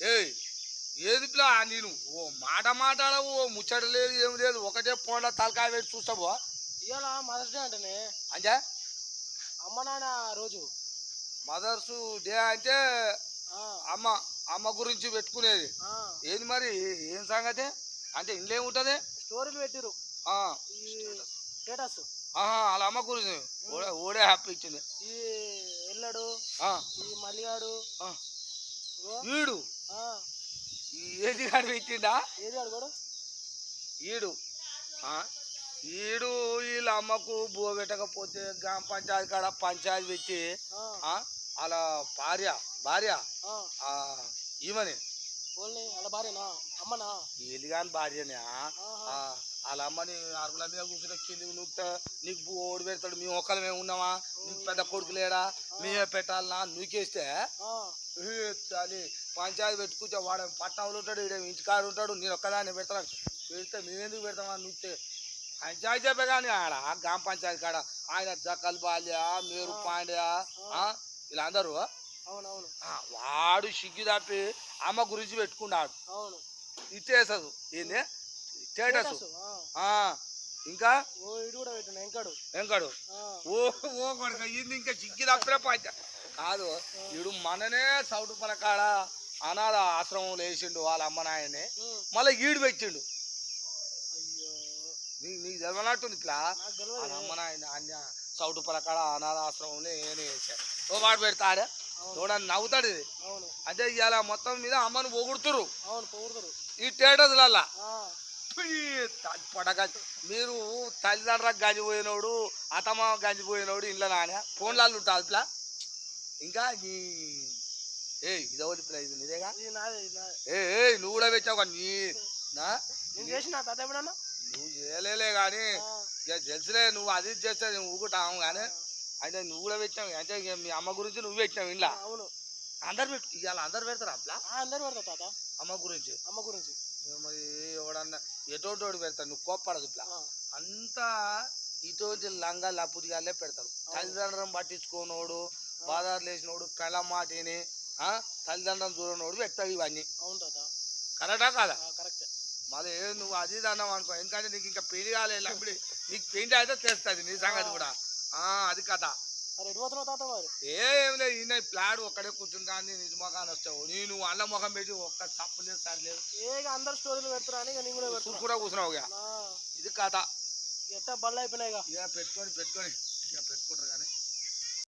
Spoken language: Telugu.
ఏయ్ ఏది పిల్ల? నేను ఓ మాట మాట్లాడవు ఓ ముచ్చట లేదు ఏం లేదు ఒకటే ఫోన్లో తలకాయ పెట్టి చూస్తావో? ఇవాళ మదర్స్ డే అంటేనే? అంటే? అమ్మ నాన్న రోజు. మదర్స్ డే అంటే అమ్మ అమ్మ గురించి పెట్టుకునేది. ఏంది మరి? ఏం సంగతి? అంటే ఇంట్లో ఏముంటుంది స్టోరీలు పెట్టిరు స్టేటస్. వాళ్ళ అమ్మ గురించి. ఓడే ఓడే హ్యాపీ ఇచ్చింది. ఈ ఎల్లడు ఆ, ఈ మల్లిగాడు ఆ. ఏది కాడు పెట్టిండా? ఏది ఈడు. ఈడు వీళ్ళ అమ్మకు బో పెట్టకపోతే గ్రామ పంచాయతీ కాడ పంచాయతీ పెట్టి వాళ్ళ భార్య భార్య ఈమెని. వాళ్ళ వీళ్ళు కాని భార్యనే వాళ్ళ అమ్మని అరుగుల మీద కూర్చుని కింది నూకుతా నీకు ఓడి పెడతాడు మేము ఒక్కరు మేము ఉన్నామా? నీకు పెద్ద కొడుకు లేడా? మేమే పెట్టాలనా? నూకేస్తే పంచాయతీ పెట్టుకుంటే వాడు పట్టణంలో ఉంటాడు ఈడ ఇంటికాడ ఉంటాడు నేను ఒక్కదాన్ని పెడతాను. పెడితే మేమెందుకు పెడతామా నువ్వు పంచాయతీ చెప్పే కానీ ఆడ గ్రామ పంచాయతీ కాడ ఆయన జక్కల్ బాల్య మేరు పాండ్య వీళ్ళందరూ. అవునవును. వాడు సిగ్గు తప్పి అమ్మ గురించి పెట్టుకున్నాడు. అవును. ఇచ్చేసదు ఏంది? స్టేటస్. ఇంకా? ఓ ఇడు కూడా పెట్టిన ఎంకడు ఎంకడు ఆ, ఓ ఓ కొడుక ఇది ఇంకా సిగ్గు తప్పిన కాదు వీడు మననే సౌటు పలకాడ? అనాథ ఆశ్రమం వేసిండు వాళ్ళ అమ్మ నాయన్ని ఉమ్, మళ్ళీ ఈడు పెట్టిండు. అయ్యో. నీకు నీకు తెలవనట్టుంది ఇట్లా? వాళ్ళ అమ్మ నాయన అన్య సౌటు పలకాడ అనాథ ఆశ్రమంలో ఏనే వేసాడు ఓ వాడు పెడతాడే? చూడండి నవ్వుతాడు ఇది? అంటే ఇవాళ మొత్తం మీద అమ్మను పొగుడుతురు ఈ స్టేటస్లల్లా ఆ, పడక మీరు తల్లిదండ్రులకు గంజిపోయినోడు అతమ్మ గంజిపోయినోడు ఇంట్లో నానే ఫోన్లలో ఉంటుంది ఇట్లా ఇంకా ఈ ఏ ఇదొకటి ఇది నీదేగా? ఏ నువ్వు కూడా పెట్టావు కానీ నీ నా? నేను చేసిన తాత ఎప్పుడన్నా? నువ్వు చేయలేలే కానీ తెలుసులే నువ్వు అది చేస్తే నువ్వు ఊకుంటావు కానీ అంటే నువ్వు కూడా పెట్టావు అంటే మీ అమ్మ గురించి నువ్వు పెట్టావు ఇంట్లో అవును. అందరు పెట్టు ఇవాళ అందరు పెడతారు అట్లా? అందరు పెడతా తాత. అమ్మ గురించి? అమ్మ గురించి. మరి ఎవడన్నా ఎటోటోడు పెడతాడు నువ్వు కోప్పడదు ఇట్లా. అంతా ఇటువంటి లంగా లపుదిగాలే పెడతారు. తల్లిదండ్రులను పట్టించుకోనోడు బాధారు లేచినోడు పెళ్ళ మాటిని ఆ, తల్లిదండ్రులను చూడనోడు పెడతాడు ఇవన్నీ. అవును తాత. కరెక్టా కాదా? కరెక్టే. మళ్ళీ నువ్వు అది అన్నావు అనుకో ఎందుకంటే నీకు ఇంకా పెళ్ళి కాలేదు అప్పుడు నీకు పెళ్ళి అయితే తెలుస్తుంది నీ సంగతి కూడా. ఆ, అది కథ. మరి? ఏం లేదు ఈయన ప్లాడ్ ఒక్కడే కూర్చుంటా అని నిజ మొఖాన్ని వస్తావు. నేను అల్ల ముఖం పెట్టి ఒక్క తప్పు లేదు సరి లేదు. అందరు స్టోరీలు పెడుతున్నా కూడా కూర్చున్నావు ఇక. ఇది కథ. ఎట్టా బళ్ళు అయిపోయినాయి ఇక పెట్టుకొని పెట్టుకొని ఇక పెట్టుకుంటారు కానీ.